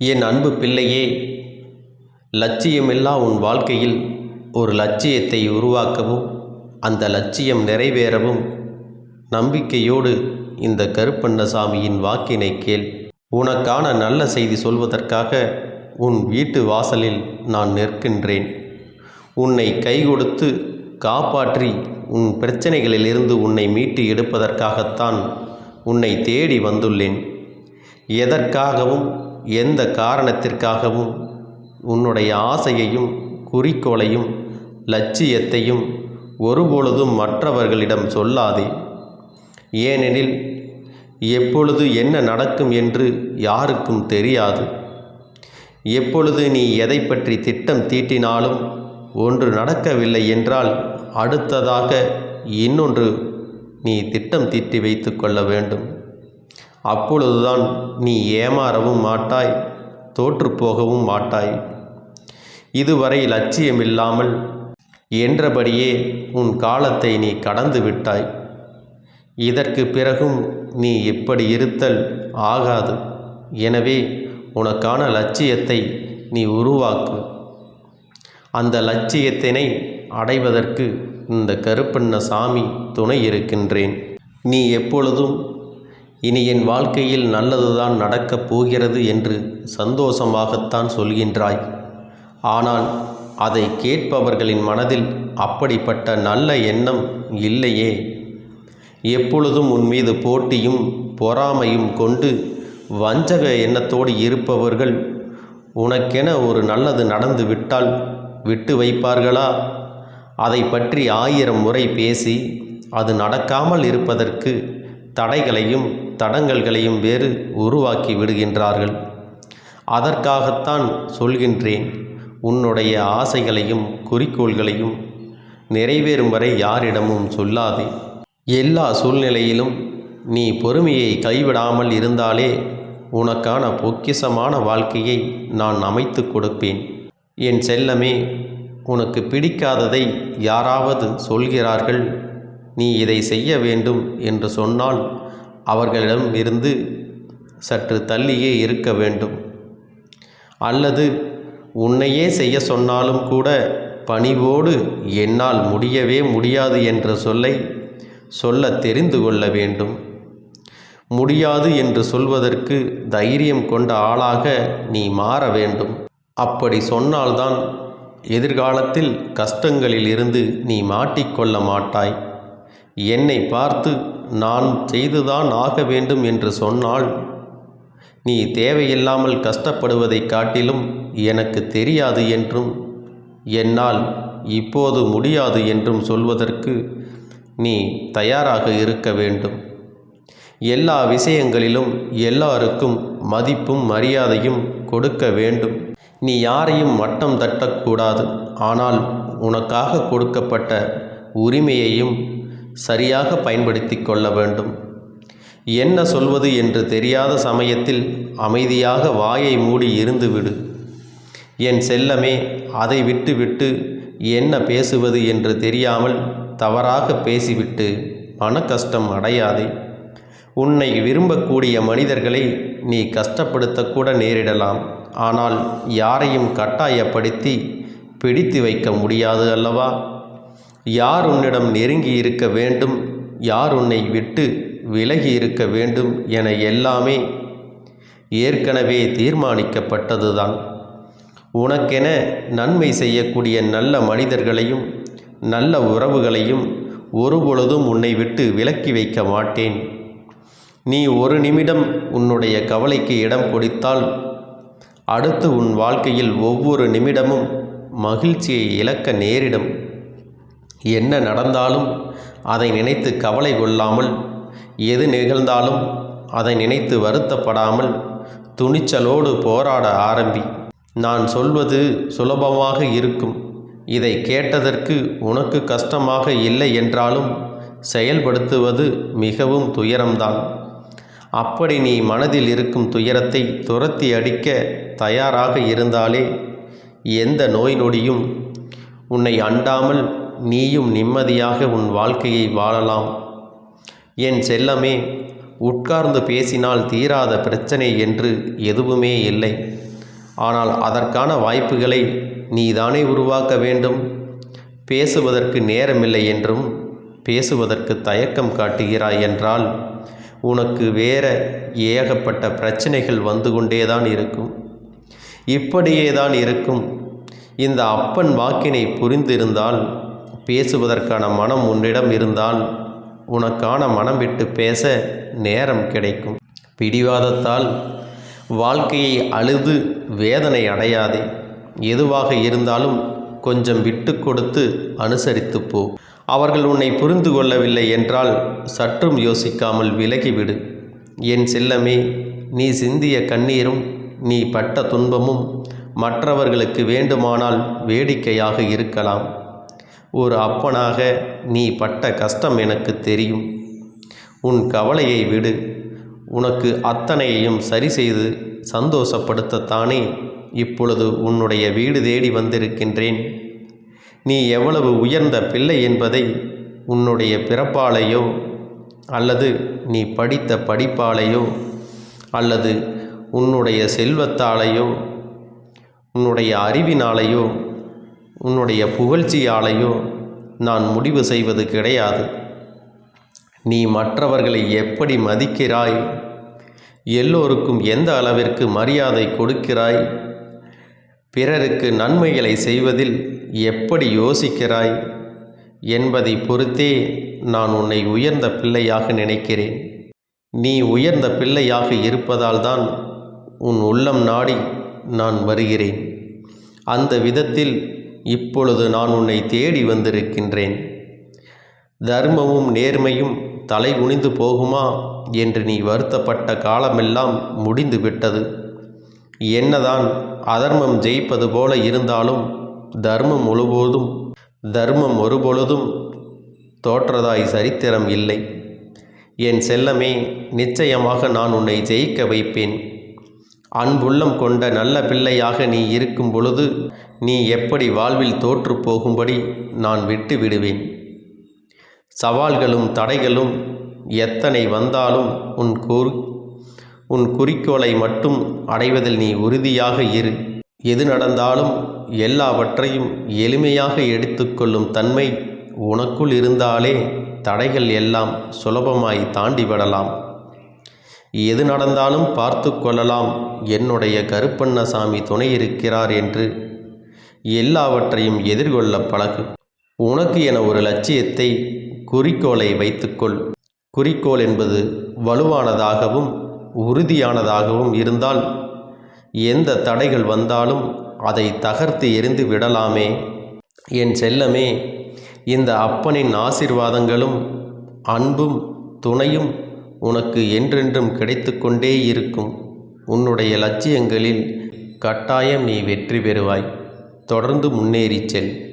என் அன்பு பிள்ளையே லட்சியமில்லா உன் வாழ்க்கையில் ஒரு லட்சியத்தை உருவாக்கவும் அந்த லட்சியம் நிறைவேறவும் நம்பிக்கையோடு இந்த கருப்பண்ணசாமியின் வாக்கினை கேள். உனக்கான நல்ல செய்தி சொல்வதற்காக உன் வீட்டு வாசலில் நான் நிற்கின்றேன். உன்னை கை கொடுத்து காப்பாற்றி உன் பிரச்சனைகளிலிருந்து உன்னை மீட்டு எடுப்பதற்காகத்தான் உன்னை தேடி வந்துள்ளேன். எதற்காகவும் எந்த காரணத்திற்காகவும் உன்னுடைய ஆசையையும் குறிக்கோளையும் லட்சியத்தையும் ஒருபொழுதும் மற்றவர்களிடம் சொல்லாதே. ஏனெனில் எப்பொழுது என்ன நடக்கும் என்று யாருக்கும் தெரியாது. எப்பொழுது நீ எதை பற்றி திட்டம் தீட்டினாலும் ஒன்று நடக்கவில்லை என்றால் அடுத்ததாக இன்னொன்று நீ திட்டம் தீட்டி வைத்து கொள்ள வேண்டும். அப்பொழுதுதான் நீ ஏமாறவும் மாட்டாய் தோற்றுப்போகவும் மாட்டாய். இதுவரை லட்சியமில்லாமல் என்றபடியே உன் காலத்தை நீ கடந்து விட்டாய். இதற்கு பிறகும் நீ இப்படி இருத்தல் ஆகாது. எனவே உனக்கான லட்சியத்தை நீ உருவாக்கு. அந்த லட்சியத்தினை அடைவதற்கு இந்த கருப்பண்ண சாமி துணை இருக்கின்றேன். நீ எப்பொழுதும் இனி என் வாழ்க்கையில் நல்லதுதான் நடக்கப் போகிறது என்று சந்தோஷமாகத்தான் சொல்கின்றாய். ஆனால் அதை கேட்பவர்களின் மனதில் அப்படிப்பட்ட நல்ல எண்ணம் இல்லையே. எப்பொழுதும் உன் மீது போட்டியும் பொறாமையும் கொண்டு வஞ்சக எண்ணத்தோடு இருப்பவர்கள் உனக்கென ஒரு நல்லது நடந்து விட்டால் விட்டு வைப்பார்களா? அதை பற்றி ஆயிரம் முறை பேசி அது நடக்காமல் இருப்பதற்கு தடைகளையும் தடங்கல்களையும் வேறு உருவாக்கி விடுகின்றார்கள். அதற்காகத்தான் சொல்கின்றேன் உன்னுடைய ஆசைகளையும் குறிக்கோள்களையும் நிறைவேறும் வரை யாரிடமும் சொல்லாதே. எல்லா சூழ்நிலையிலும் நீ பொறுமையை கைவிடாமல் இருந்தாலே உனக்கான பொக்கிசமான வாழ்க்கையை நான் அமைத்து கொடுப்பேன். என் செல்லமே உனக்கு பிடிக்காததை யாராவது சொல்கிறார்கள்? நீ இதை செய்ய வேண்டும் என்று சொன்னால் அவர்களிடம் இருந்து சற்று தள்ளியே இருக்க வேண்டும். அல்லது உன்னையே செய்ய சொன்னாலும் கூட பணிவோடு என்னால் முடியவே முடியாது என்ற சொல்லை சொல்ல தெரிந்து கொள்ள வேண்டும். முடியாது என்று சொல்வதற்கு தைரியம் கொண்ட ஆளாக நீ மாற வேண்டும். அப்படி சொன்னால்தான் எதிர்காலத்தில் கஷ்டங்களில் இருந்து நீ மாட்டிக்கொள்ள மாட்டாய். என்னை பார்த்து நான் செய்துதான் ஆக வேண்டும் என்று சொன்னால் நீ தேவையில்லாமல் கஷ்டப்படுவதைக் காட்டிலும் எனக்கு தெரியாது என்றும் என்னால் இப்போது முடியாது என்றும் சொல்வதற்கு நீ தயாராக இருக்க வேண்டும். எல்லா விஷயங்களிலும் எல்லாருக்கும் மதிப்பும் மரியாதையும் கொடுக்க வேண்டும். நீ யாரையும் மட்டம் தட்டக்கூடாது. ஆனால் உனக்காக கொடுக்கப்பட்ட உரிமையையும் சரியாக பயன்படுத்தி கொள்ள வேண்டும். என்ன சொல்வது என்று தெரியாத சமயத்தில் அமைதியாக வாயை மூடி இருந்துவிடு என் செல்லமே அதை விட்டுவிட்டு என்ன பேசுவது என்று தெரியாமல் தவறாக பேசிவிட்டு மன கஷ்டம் அடையாதே. உன்னை விரும்பக்கூடிய மனிதர்களை நீ கஷ்டப்படுத்தக்கூட நேரிடலாம். ஆனால் யாரையும் கட்டாயப்படுத்தி பிடித்து வைக்க முடியாது அல்லவா? யார் உன்னிடம் நெருங்கி இருக்க வேண்டும்? யார் உன்னை விட்டு விலகி இருக்க வேண்டும் என எல்லாமே ஏற்கனவே தீர்மானிக்கப்பட்டதுதான். உனக்கென நன்மை செய்யக்கூடிய நல்ல மனிதர்களையும் நல்ல உறவுகளையும் ஒருபொழுதும் உன்னை விட்டு விலக்கி வைக்க மாட்டேன். நீ ஒரு நிமிடம் உன்னுடைய கவலைக்கு இடம் கொடுத்தால் அடுத்து உன் வாழ்க்கையில் ஒவ்வொரு நிமிடமும் மகிழ்ச்சியை இழக்க நேரிடும். என்ன நடந்தாலும் அதை நினைத்து கவலை கொள்ளாமல் எது நிகழ்ந்தாலும் அதை நினைத்து வருத்தப்படாமல் துணிச்சலோடு போராட ஆரம்பி. நான் சொல்வது சுலபமாக இருக்கும். இதை கேட்டதற்கு உனக்கு கஷ்டமாக இல்லை என்றாலும் செயல்படுத்துவது மிகவும் துயரம்தான். அப்படி நீ மனதில் இருக்கும் துயரத்தை துரத்தி அடிக்க தயாராக இருந்தாலே எந்த நோய் நொடியும் உன்னை அண்டாமல் நீயும் நிம்மதியாக உன் வாழ்க்கையை வாழலாம். என் செல்லமே உட்கார்ந்து பேசினால் தீராத பிரச்சனை என்று எதுவுமே இல்லை. ஆனால் அதற்கான வாய்ப்புகளை நீதானே உருவாக்க வேண்டும். பேசுவதற்கு நேரமில்லை என்றும் பேசுவதற்கு தயக்கம் காட்டுகிறாய் என்றால் உனக்கு வேற ஏகப்பட்ட பிரச்சனைகள் வந்து கொண்டேதான் இருக்கும். இப்படியே தான் இருக்கும். இந்த அப்பன் வாக்கினை புரிந்திருந்தால் பேசுவதற்கான மனம் உன்னிடம் இருந்தால் உனக்கான மனம் விட்டு பேச நேரம் கிடைக்கும். பிடிவாதத்தால் வாழ்க்கையை அழுது வேதனை அடையாதே. எதுவாக இருந்தாலும் கொஞ்சம் விட்டு கொடுத்து அனுசரித்து போ. அவர்கள் உன்னை புரிந்து கொள்ளவில்லை என்றால் சற்றும் யோசிக்காமல் விலகிவிடு. என் செல்லமே நீ சிந்திய கண்ணீரும் நீ பட்ட துன்பமும் மற்றவர்களுக்கு வேண்டுமானால் வேடிக்கையாக இருக்கலாம். ஒரு அப்பனாக நீ பட்ட கஷ்டம் எனக்கு தெரியும். உன் கவலையை விடு. உனக்கு அத்தனையையும் சரி செய்து சந்தோஷப்படுத்தத்தானே இப்பொழுது உன்னுடைய வீடு தேடி வந்திருக்கின்றேன். நீ எவ்வளவு உயர்ந்த பிள்ளை என்பதை உன்னுடைய பிறப்பாலையோ அல்லது நீ படித்த படிப்பாலேயோ அல்லது உன்னுடைய செல்வத்தாலேயோ உன்னுடைய அறிவினாலேயோ உன்னுடைய புகழ்ச்சியாலேயோ நான் முடிவு செய்வது கிடையாது. நீ மற்றவர்களை எப்படி மதிக்கிறாய்? எல்லோருக்கும் எந்த அளவிற்கு மரியாதை கொடுக்கிறாய்? பிறருக்கு நன்மைகளை செய்வதில் எப்படி யோசிக்கிறாய்? என்பதை பொறுத்தே நான் உன்னை உயர்ந்த பிள்ளையாக நினைக்கிறேன். நீ உயர்ந்த பிள்ளையாக இருப்பதால் தான் உன் உள்ளம் நாடி நான் வருகிறேன். அந்த விதத்தில் இப்பொழுது நான் உன்னை தேடி வந்திருக்கின்றேன். தர்மமும் நேர்மையும் தலை குனிந்து போகுமா என்று நீ வருத்தப்பட்ட காலமெல்லாம் முடிந்து விட்டது. என்னதான் அதர்மம் ஜெயிப்பது போல இருந்தாலும் தர்மம் ஒருபோதும் தர்மம் ஒருபொழுதும் தோற்றதாய் சரித்திரம் இல்லை. என் செல்லமே நிச்சயமாக நான் உன்னை ஜெயிக்க வைப்பேன். அன்புள்ளம் கொண்ட நல்ல பிள்ளையாக நீ இருக்கும் பொழுது நீ எப்படி வாழ்வில் தோற்று போகும்படி நான் விட்டு விடுவேன். சவால்களும் தடைகளும் எத்தனை வந்தாலும் உன் கூறு உன் குறிக்கோளை மட்டும் அடைவதில் நீ உறுதியாக இரு. எது நடந்தாலும் எல்லாவற்றையும் எளிமையாக எடுத்துக்கொள்ளும் தன்மை உனக்குள் இருந்தாலே தடைகள் எல்லாம் சுலபமாய் தாண்டி விடலாம் எது நடந்தாலும் பார்த்து கொள்ளலாம். என்னுடைய கருப்பண்ணசாமி துணை இருக்கிறார் என்று எல்லாவற்றையும் எதிர்கொள்ள பழகு. உனக்கு என ஒரு லட்சியத்தை குறிக்கோளை வைத்துக்கொள். குறிக்கோள் என்பது வலுவானதாகவும் உறுதியானதாகவும் இருந்தால் எந்த தடைகள் வந்தாலும் அதை தகர்த்து எரிந்து விடலாமே. என் செல்லமே இந்த அப்பனின் ஆசிர்வாதங்களும் அன்பும் துணையும் உனக்கு என்றென்றும் கிடைத்து கொண்டே இருக்கும். உன்னுடைய லட்சியங்களில் கட்டாயம் நீ வெற்றி பெறுவாய். தொடர்ந்து முன்னேறிச் செல்.